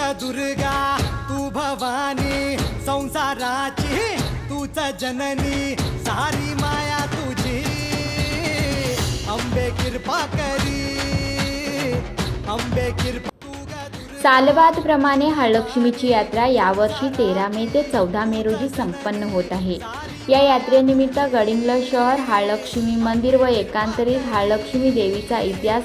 दुर्गा दुर्गा तू भवानी संसाराची तूच जननी सारी माया तुझी. अंबे कृपा करी अंबे कृपा तू ग सालबादप्रमाणे यात्रा यावर्षी तेरा मे ते चौदा मे रोजी संपन्न होत आहे. या यात्रेनिमित्त गडिंग्लज शहर हाळलक्ष्मी मंदिर व एकांतरित हाळलक्ष्मी देवीचा इतिहास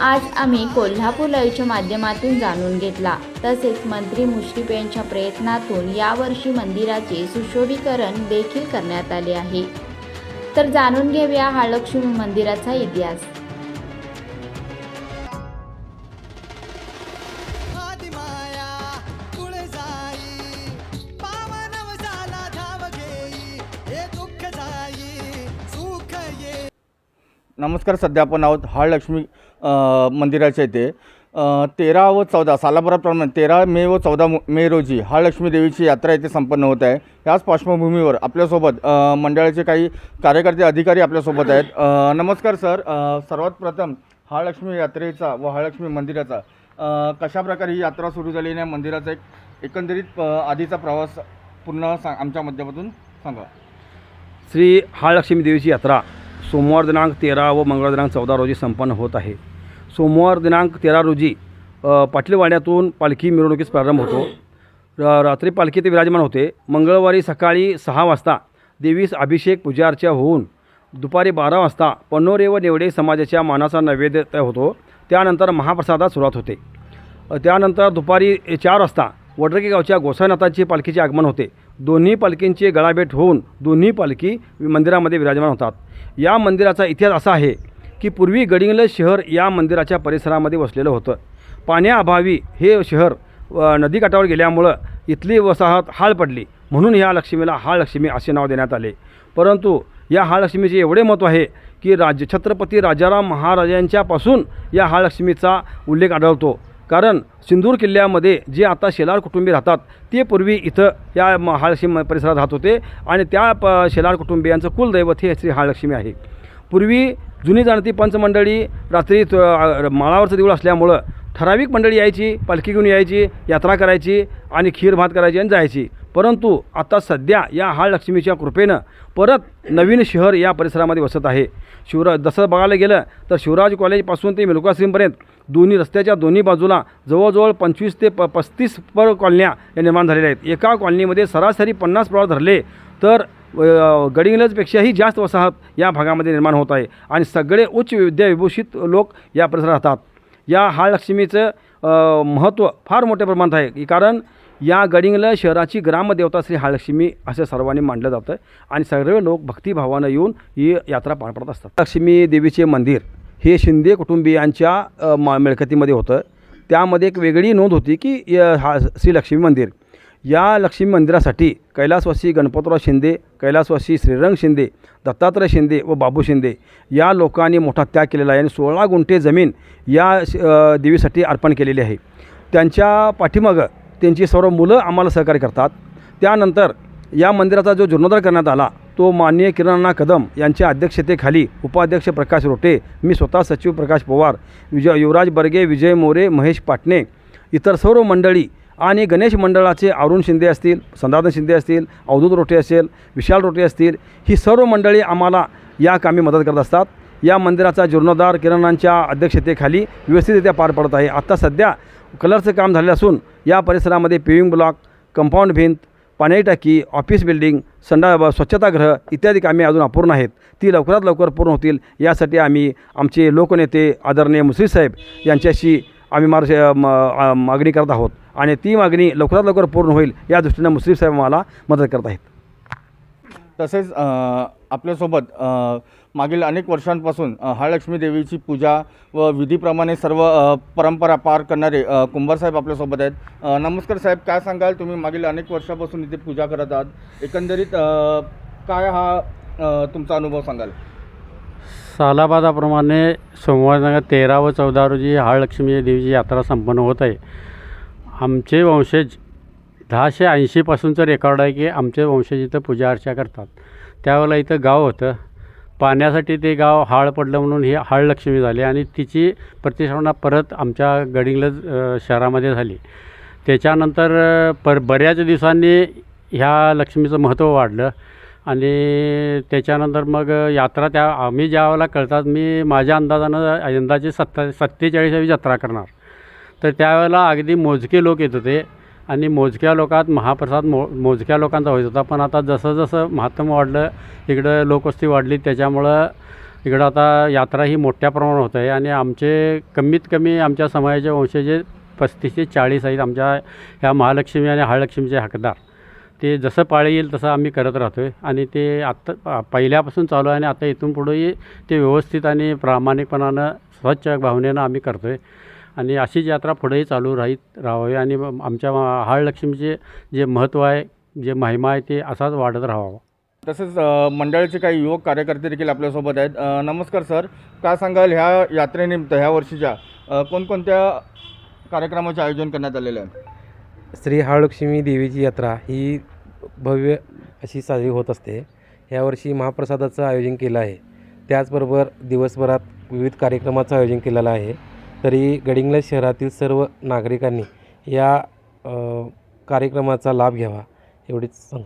आज आम्ही कोल्हापूर लाईव्हच्या माध्यमातून जाणून घेतला. तसेच मंत्री मुश्रीफ यांच्या प्रयत्नातून यावर्षी मंदिराचे सुशोभीकरण देखील करण्यात आले आहे. तर जाणून घेऊया हा लक्ष्मी मंदिराचा इतिहास. नमस्कार सध्या आपण आहोत हाळलक्ष्मी मंदिराच्या इथे. तेरा व चौदा सालाभराप्रमाणे तेरा मे व चौदा मे रोजी हाळलक्ष्मी देवीची यात्रा इथे संपन्न होत आहे. याच पार्श्वभूमीवर आपल्यासोबत मंडळाचे काही कार्यकर्ते अधिकारी आपल्यासोबत आहेत. नमस्कार सर. सर्वात प्रथम हाळलक्ष्मी यात्रेचा व हाळलक्ष्मी मंदिराचा कशाप्रकारे ही यात्रा सुरू झाली आणि या मंदिराचा एक एकंदरीत आधीचा प्रवास पूर्ण सांग आमच्या माध्यमातून सांगा. श्री हाळलक्ष्मी देवीची यात्रा. सोमवार दिनांक तेरा व मंगळवार दिनांक चौदा रोजी संपन्न होत आहे. सोमवार दिनांक तेरा रोजी अ, पाटलीवाड्यातून पालखी मिरवणुकीस प्रारंभ होतो. र- रात्री पालखी ते विराजमान होते. मंगळवारी सकाळी सहा वाजता देवीस अभिषेक पूजार्चा होऊन दुपारी बारा वाजता पन्नोरे व नेवडे समाजाच्या मानाचा नैवेद्य होतो. त्यानंतर महाप्रसादात सुरुवात होते. त्यानंतर दुपारी चार वाजता वडरगे गावच्या गोसाईनाथाची पालखीचे आगमन होते. दोन्ही पालखींची गळाभेट होऊन दोन्ही पालखी मंदिरामध्ये विराजमान होतात. या मंदिराचा इतिहास असा आहे की पूर्वी गडिंगल शहर या मंदिराच्या परिसरामध्ये वसलेलं होतं. पाण्याअभावी हे शहर नदीकाठावर गेल्यामुळं इथली वसाहत हाळ पडली. म्हणून ह्या लक्ष्मीला हाळ लक्ष्मी असे नाव देण्यात आले. परंतु या हाळलक्ष्मीचे एवढे महत्त्व आहे की राज छत्रपती राजाराम महाराजांच्यापासून या हाळलक्ष्मीचा उल्लेख आढळतो. कारण सिंदूर किल्ल्यामध्ये जे आता शेलार कुटुंबी राहतात ते पूर्वी इथं या म- परिसरात राहत होते आणि त्या प शेलार कुटुंबियांचं कुलदैवत हे श्री हाळलक्ष्मी आहे. पूर्वी जुनी जाणती पंचमंडळी रात्री त- माळावरचं देऊळ असल्यामुळं ठराविक मंडळी यायची पालखी घेऊन यायची यात्रा करायची आणि खीर भात करायची आणि जायची. परंतु आता सध्या या हाळलक्ष्मीच्या कृपेनं परत नवीन शहर या परिसरामध्ये वसत आहे. शिवराज जसं बघायला गेलं तर शिवराज कॉलेजपासून ते मिल्कासिमपर्यंत दोन्ही रस्त्याच्या दोन्ही बाजूला जवळजवळ पंचवीस ते प पस्तीस पर कॉलन्या या निर्माण झालेल्या आहेत. एका कॉलनीमध्ये सरासरी पन्नास प्लॉट धरले तर गडिंगलजपेक्षाही गडिंग्लजपेक्षाही जास्त वसाहत या भागामध्ये निर्माण होत आहे आणि सगळे उच्च विद्याविभूषित लोक या परिसरात राहतात. या हाळलक्ष्मीचं महत्त्व फार मोठ्या प्रमाणात आहे. की कारण या गडिंगला शहराची ग्रामदेवता श्री हालक्ष्मी असं सर्वांनी मानलं जातं आणि सर्व लोक भक्तिभावानं येऊन ही यात्रा पार पडत असतात. लक्ष्मी देवीचे मंदिर हे शिंदे कुटुंबियांच्या मा मिळकतीमध्ये होतं. त्यामध्ये एक वेगळी नोंद होती की य- हा श्री लक्ष्मी मंदिर. या लक्ष्मी मंदिरासाठी कैलासवासी गणपतराव शिंदे कैलासवासी श्रीरंग शिंदे दत्तात्रय शिंदे व बाबू शिंदे या लोकांनी मोठा त्याग केलेला आहे आणि सोळा गुंठे जमीन या देवीसाठी अर्पण केलेली आहे. त्यांच्या पाठीमागं त्यांची सर्व मुलं आम्हाला सहकार्य करतात. त्यानंतर या मंदिराचा जो जीर्णोद्धार करण्यात आला तो माननीय किरणा कदम यांच्या अध्यक्षतेखाली उपाध्यक्ष प्रकाश रोटे मी स्वतः सचिव प्रकाश पवार विजय युवराज बर्गे विजय मोरे महेश पाटणे इतर सर्व मंडळी आणि गणेश मंडळाचे अरुण शिंदे असतील संदाधन शिंदे असतील अवधूत रोटे असेल विशाल रोटे असतील ही सर्व मंडळी आम्हाला या कामी मदत करत असतात. या मंदिराचा जीर्णोद्धार किरणांच्या अध्यक्षतेखाली व्यवस्थितरित्या पार पडत आहे. आत्ता सध्या कलरचं काम झालेलं असून या परिसरामध्ये पेविंग ब्लॉक कंपाऊंड भिंत पाणी टाकी ऑफिस बिल्डिंग संडा स्वच्छतागृह इत्यादी कामे अजून अपूर्ण आहेत. ती लवकरात लवकर पूर्ण होतील. यासाठी आम्ही आमचे लोकनेते आदरणीय मुसरी साहेब यांच्याशी आम्ही मार मागणी करत आहोत आणि ती मागणी लवकरात लवकर पूर्ण होईल या दृष्टीनं मुसरी साहेब आम्हाला मदत करत आहेत. तसेच आपल्यासोबत मागील अनेक वर्षांपासून महालक्ष्मी हाळलक्ष्मी देवीची पूजा व विधीप्रमाणे सर्व परंपरा पार करणारे कुंभारसाहेब आपल्यासोबत आहेत. नमस्कार साहेब काय सांगाल? तुम्ही मागील अनेक वर्षापासून इथे पूजा करत आहात. एकंदरीत काय हा तुमचा अनुभव सांगाल? सालाबादाप्रमाणे सोमवार तेरा व चौदा रोजी हाळलक्ष्मी देवीची यात्रा संपन्न होत आहे. आमचे वंशज दहाशे ऐंशीपासूनचं रेकॉर्ड आहे की आमचे वंशज इथं पूजा अर्चा करतात. त्यावेळेला इथं गाव होतं. पाण्यासाठी ते गाव हाळ पडलं म्हणून ही हाळलक्ष्मी झाले आणि तिची प्रतिष्ठापना परत आमच्या गडिंग्लज शहरामध्ये झाली. त्याच्यानंतर पर बऱ्याच दिवसांनी ह्या लक्ष्मीचं महत्त्व वाढलं आणि त्याच्यानंतर मग यात्रा त्या आम्ही ज्या वेळेला कळतात मी माझ्या अंदाजानं यंदाची सत्ता सत्तेचाळीसावी जत्रा करणार. तर त्यावेळेला अगदी मोजके लोक येत होते. आणि मोजक्या लोकात महाप्रसाद मो मोजक्या लोकांचा होत होता. पण आता जसं जसं महात्म वाढलं इकडं लोकवस्ती वाढली त्याच्यामुळं इकडं आता यात्रा ही मोठ्या प्रमाणात होत आहे. आणि आमचे कमीत कमी आमच्या समाजाचे वंशजे पस्तीस ते चाळीस आहेत. आमच्या ह्या महालक्ष्मी आणि हळलक्ष्मीचे हकदार. ते जसं पाळी येईल तसं आम्ही करत राहतो आहे आणि ते आत्ता पहिल्यापासून चालू आहे आणि आता इथून पुढेही ते व्यवस्थित आणि प्रामाणिकपणानं स्वच्छ भावनेनं आम्ही करतो आहे आणि अशीच यात्रा पुढेही चालू राहीत राहावी आणि आमच्या हळलक्ष्मीचे जे महत्त्व आहे जे महिमा आहे ते असाच वाढत राहावा. तसेच मंडळाचे काही युवक कार्यकर्ते देखील आपल्यासोबत आहेत. नमस्कार सर. काय सांगाल ह्या यात्रेनिमित्त ह्या वर्षीच्या? कोणकोणत्या कार्यक्रमाचे आयोजन करण्यात आलेले आहे? श्री महालक्ष्मी देवीची यात्रा ही भव्य अशी साजरी होत असते. यावर्षी महाप्रसादाचं आयोजन केलं आहे. त्याचबरोबर दिवसभरात विविध कार्यक्रमाचं आयोजन केलेलं आहे. तरी गडिंग्लज शहरातील सर्व नागरिकांनी या कार्यक्रमाचा लाभ घ्यावा एवढीच सांग